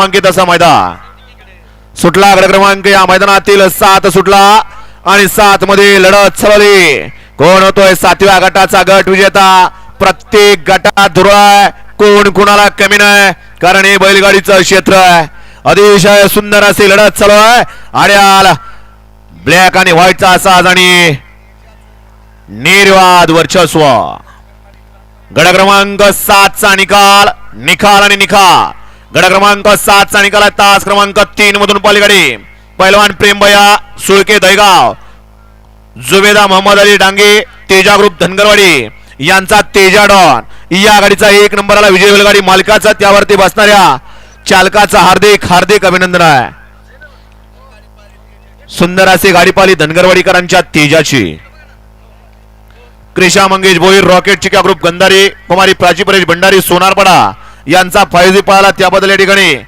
क्रमांकित असा मैदान. सुटला गड क्रमांक या मैदानातील सात सुटला आणि सात मध्ये लढत चालवली कोण होतोय सातव्या गटाचा गट विजेता? प्रत्येक गटात धुरळ कोण कुणाला कमी नाही? कारण हे बैलगाडीचं क्षेत्र आहे. अतिशय सुंदर अशी लढत चालू आहे. आड्याल ब्लॅक आणि व्हाईटचा साज आणि निर्वाद वर्चस्व. गड क्रमांक सातचा निकाल निकाल आणि निकाल गड क्रमांक सातचा निकाला तास क्रमांक तीन मधून पलीकडे. पैलवान प्रेमभया सुळके दहीगाव जुबेदा मोहम्मद अली डांगे तेजा ग्रुप धनगरवाडी यांचा तेजा डॉन. या गाडीचा एक नंबरला विजय बैलगाडी मालकाचा त्यावरती बसणाऱ्या चालकाचा हार्दिक हार्दिक अभिनंदन आहे. सुंदर असे गाडीपाली धनगरवाडीकरांच्या तेजाची. क्रिशा मंगेश भोईर रॉकेट चिका ग्रुप गंधारी कुमारी प्राची परेश भंडारी सोनारपडा यांचा फायदे पाहिला त्याबद्दल या ठिकाणी.